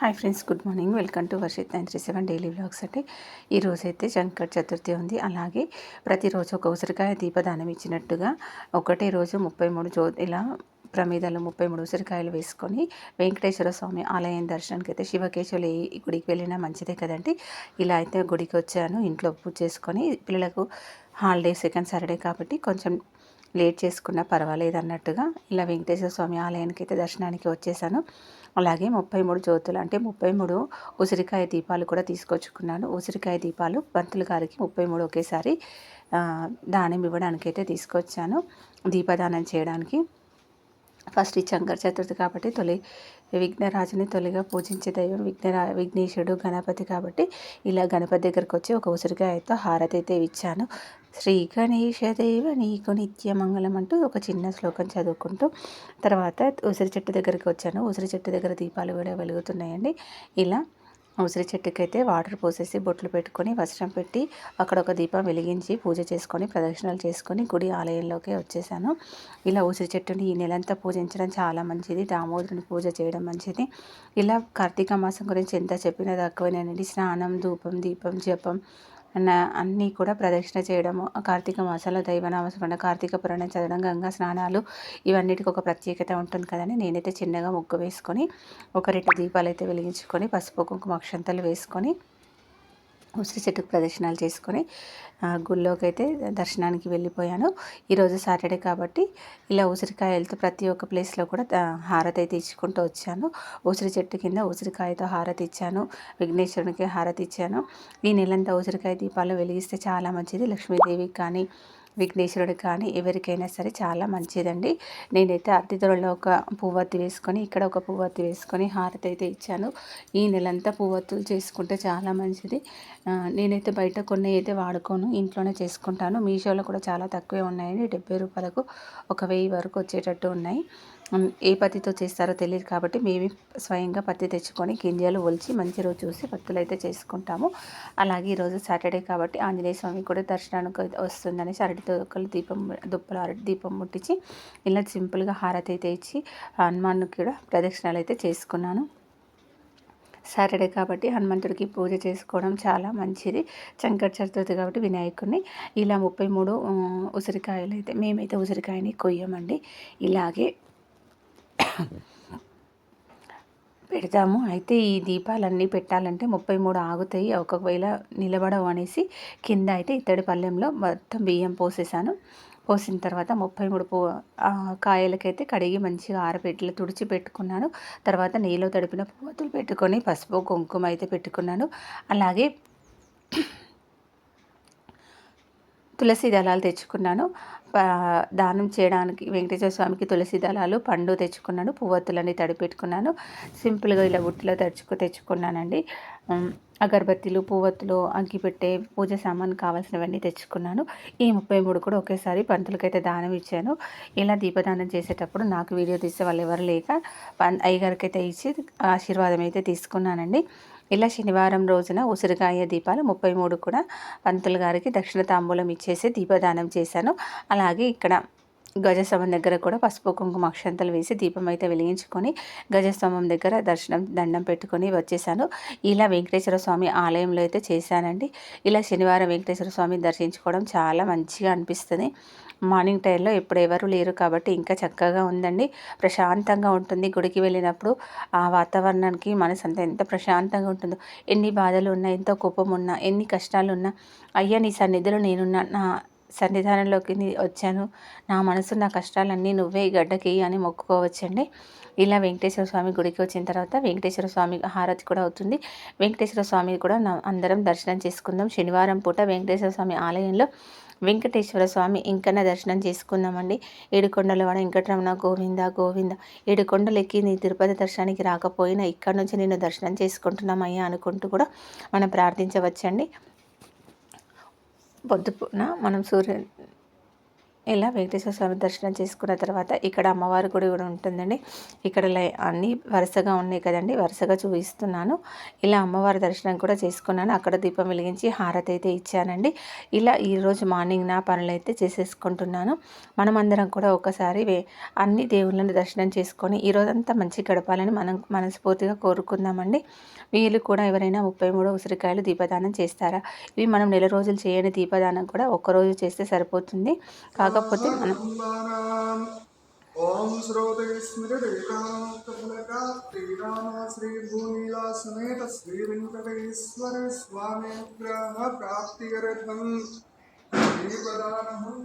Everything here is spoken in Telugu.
Hi friends good morning. Welcome to Varshith nine three seven daily blogs అంటే ఈరోజైతే శంకర్ చతుర్థి ఉంది. అలాగే ప్రతిరోజు ఒక ఉసిరికాయ దీపదానం ఇచ్చినట్టుగా ఒకటే రోజు ముప్పై మూడు జో ఇలా ప్రమేదాలు ముప్పై మూడు ఉసిరికాయలు వేసుకొని వెంకటేశ్వర స్వామి ఆలయం దర్శనానికి అయితే శివకేశవులు గుడికి వెళ్ళినా మంచిదే కదండి. ఇలా అయితే గుడికి వచ్చాను. ఇంట్లో పూజ చేసుకొని పిల్లలకు హాలిడే సెకండ్ సాటర్డే కాబట్టి కొంచెం లేట్ చేసుకున్నా పర్వాలేదు అన్నట్టుగా ఇలా వెంకటేశ్వర స్వామి ఆలయానికి అయితే దర్శనానికి వచ్చేసాను. అలాగే ముప్పై మూడు జ్యోతులు అంటే ముప్పై మూడు ఉసిరికాయ దీపాలు కూడా తీసుకొచ్చుకున్నాను. ఉసిరికాయ దీపాలు పంతులు గారికి ముప్పై మూడు ఒకేసారి దానం ఇవ్వడానికి అయితే తీసుకొచ్చాను. దీపదానం చేయడానికి ఫస్ట్ ఈ చంకర చతుర్థి కాబట్టి తొలి విఘ్నరాజుని తొలిగా పూజించే దైవం విఘ్నరా విఘ్నేశుడు గణపతి కాబట్టి ఇలా గణపతి దగ్గరకు వచ్చి ఒక ఉసిరికాయతో హారతి అయితే ఇచ్చాను. శ్రీ గణేష దేవ నీకు నిత్యమంగళం అంటూ ఒక చిన్న శ్లోకం చదువుకుంటూ తర్వాత ఉసిరి చెట్టు దగ్గరికి వచ్చాను. ఉసిరి చెట్టు దగ్గర దీపాలు కూడా వెలుగుతున్నాయండి. ఇలా ఉసిరి చెట్టుకైతే వాటర్ పోసేసి బొట్లు పెట్టుకొని వస్త్రం పెట్టి అక్కడ ఒక దీపం వెలిగించి పూజ చేసుకొని ప్రదక్షిణలు చేసుకొని గుడి ఆలయంలోకి వచ్చేసాను. ఇలా ఉసిరి చెట్టుని ఈ నెలంతా పూజించడం చాలా మంచిది. దామోదరుని పూజ చేయడం మంచిది. ఇలా కార్తీక మాసం గురించి ఎంత చెప్పినా తక్కువనేనండి స్నానం ధూపం దీపం జపం అన్నీ కూడా ప్రదక్షిణ చేయడము కార్తీక మాసంలో దైవనామస్మరణ కార్తీక పురాణం చదవడం గంగా స్నానాలు ఇవన్నిటికి ఒక ప్రత్యేకత ఉంటుంది కదని నేనైతే చిన్నగా ముగ్గు వేసుకొని ఒక రెండు దీపాలు అయితే వెలిగించుకొని పసుపు కుంకుమ అక్షంతలు వేసుకొని ఉసిరి చెట్టుకు ప్రదర్శనలు చేసుకొని గుళ్ళోకి అయితే దర్శనానికి వెళ్ళిపోయాను. ఈరోజు సాటర్డే కాబట్టి ఇలా ఉసిరికాయలతో ప్రతి ఒక్క ప్లేస్లో కూడా హారతి అయితే ఇచ్చుకుంటూ వచ్చాను. ఉసిరి చెట్టు కింద ఉసిరికాయతో హారతి ఇచ్చాను. విఘ్నేశ్వరునికి హారతి ఇచ్చాను. ఈ నెలంతా ఉసిరికాయ దీపాలు వెలిగిస్తే చాలా మంచిది. లక్ష్మీదేవికి కానీ విఘ్నేశ్వరుడికి కానీ ఎవరికైనా సరే చాలా మంచిదండి. నేనైతే అతిథులలో ఒక పువ్వత్తి వేసుకొని ఇక్కడ ఒక పువ్వత్తి వేసుకొని హారతి అయితే ఇచ్చాను. ఈ నెలంతా పువ్వత్తులు చేసుకుంటే చాలా మంచిది. నేనైతే బయట కొన్ని అయితే వాడుకోను ఇంట్లోనే చేసుకుంటాను. మీషోలో కూడా చాలా తక్కువే ఉన్నాయండి డెబ్బై రూపాయలకు ఒక వెయ్యి వరకు వచ్చేటట్టు ఉన్నాయి. ఏ పత్తితో చేస్తారో తెలియదు కాబట్టి మేము స్వయంగా పత్తి తెచ్చుకొని గింజలు ఒలిచి మంచి రోజు చూసి పత్తులు అయితే చేసుకుంటాము. అలాగే ఈరోజు సాటర్డే కాబట్టి ఆంజనేయ స్వామి కూడా దర్శనానికి వస్తుందని అరటితో ఒకళ్ళు దీపం దుప్పలు అరటి దీపం ముట్టించి ఇలా సింపుల్గా హారతి అయితే ఇచ్చి హనుమాన్కి కూడా ప్రదక్షిణాలు అయితే చేసుకున్నాను. సాటర్డే కాబట్టి హనుమంతుడికి పూజ చేసుకోవడం చాలా మంచిది. చంకట చతుర్థి కాబట్టి వినాయకుడిని ఇలా ముప్పై మూడు ఉసిరికాయలు అయితే మేమైతే ఉసిరికాయని కొయ్యమండి. ఇలాగే పెడతాము అయితే ఈ దీపాలన్నీ పెట్టాలంటే ముప్పై మూడు ఆగుతాయి. ఒకవేళ నిలబడవు అనేసి కింద అయితే ఇత్తడి పళ్ళెంలో మొత్తం బియ్యం పోసేసాను. పోసిన తర్వాత ముప్పై మూడు పో కాయలకైతే కడిగి మంచిగా ఆరబెట్టి తుడిచి పెట్టుకున్నాను. తర్వాత నీళ్ళు తడిపిన పువ్వుతులు పెట్టుకొని పసుపు కుంకుమ అయితే పెట్టుకున్నాను. అలాగే తులసి దళాలు తెచ్చుకున్నాను. దానం చేయడానికి వెంకటేశ్వర స్వామికి తులసి దళాలు పండు తెచ్చుకున్నాను పువ్వొత్తులని తడిపెట్టుకున్నాను. సింపుల్గా ఇలా బుట్టిలో తెచ్చుకు తెచ్చుకున్నానండి. అగరబత్తీలు పువ్వొత్తులు అంకిపెట్టే పూజ సామాన్ కావాల్సినవన్నీ తెచ్చుకున్నాను. ఈ ముప్పై మూడు కూడా ఒకేసారి పంతులకైతే దానం ఇచ్చాను. ఇలా దీపదానం చేసేటప్పుడు నాకు వీడియో తీసే వాళ్ళు ఎవరు లేక అయ్యగారికి అయితే ఇచ్చి ఆశీర్వాదం అయితే తీసుకున్నానండి. ఇలా శనివారం రోజున ఉసిరికాయ దీపాలు ముప్పై మూడు కూడా పంతులు గారికి దక్షిణ తాంబూలం ఇచ్చేసి దీపదానం చేశాను. అలాగే ఇక్కడ గజస్తంభం దగ్గర కూడా పసుపు కుంకుమ అక్షంతలు వేసి దీపం అయితే వెలిగించుకొని గజస్తంభం దగ్గర దర్శనం దండం పెట్టుకొని వచ్చేసాను. ఇలా వెంకటేశ్వర స్వామి ఆలయంలో అయితే చేశానండి. ఇలా శనివారం వెంకటేశ్వర స్వామిని దర్శించుకోవడం చాలా మంచిగా అనిపిస్తుంది. మార్నింగ్ టైంలో ఇప్పుడు ఎవరు లేరు కాబట్టి ఇంకా చక్కగా ఉందండి. ప్రశాంతంగా ఉంటుంది గుడికి వెళ్ళినప్పుడు. ఆ వాతావరణానికి మనసు అంతా ఎంత ప్రశాంతంగా ఉంటుందో. ఎన్ని బాధలు ఉన్నా ఎంత కోపం ఉన్నా ఎన్ని కష్టాలు ఉన్నా అయ్యా నీ సన్నిధిలో నేనున్నా నా సన్నిధానంలోకి వచ్చాను. నా మనసు నా కష్టాలన్నీ నువ్వే గడ్డకి అని మొక్కుకోవచ్చండి. ఇలా వెంకటేశ్వర స్వామి గుడికి వచ్చిన తర్వాత వెంకటేశ్వర స్వామి హారతి కూడా అవుతుంది. వెంకటేశ్వర స్వామి కూడా అందరం దర్శనం చేసుకుందాం. శనివారం పూట వెంకటేశ్వర స్వామి ఆలయంలో వెంకటేశ్వర స్వామి ఇంకన్నా దర్శనం చేసుకుందామండి. ఏడుకొండల వాడ వెంకటరమణ గోవింద గోవింద. ఏడుకొండలు ఎక్కి నీ తిరుపతి దర్శనానికి రాకపోయినా ఇక్కడ నుంచి నేను దర్శనం చేసుకుంటున్నామయ్యా అనుకుంటూ కూడా మనం ప్రార్థించవచ్చండి. పొద్దున మనం సూర్య ఇలా వెంకటేశ్వర స్వామి దర్శనం చేసుకున్న తర్వాత ఇక్కడ అమ్మవారి గుడి కూడా ఉంటుందండి. ఇక్కడ లై అన్నీ వరుసగా ఉన్నాయి కదండి. వరుసగా చూపిస్తున్నాను. ఇలా అమ్మవారి దర్శనం కూడా చేసుకున్నాను. అక్కడ దీపం వెలిగించి హారతి అయితే ఇచ్చానండి. ఇలా ఈరోజు మార్నింగ్ నా పనులు అయితే చేసేసుకుంటున్నాను. మనమందరం కూడా ఒకసారి అన్ని దేవుళ్ళని దర్శనం చేసుకొని ఈరోజంతా మంచి గడపాలని మనం మనస్ఫూర్తిగా కోరుకుందామండి. వీళ్ళు కూడా ఎవరైనా ముప్పై మూడు ఉసిరికాయలు దీపదానం చేస్తారా? ఇవి మనం నెల రోజులు చేయని దీపదానం కూడా ఒక్కరోజు చేస్తే సరిపోతుంది. కాక కాకపోతే మనం ఓం శ్రోతే స్మృతికాంతఫలకా శ్రీరామ శ్రీ భూమిలా సమేత శ్రీ వెంకటేశ్వర స్వామి అనుగ్రహ ప్రాప్తిరథం దీపదానం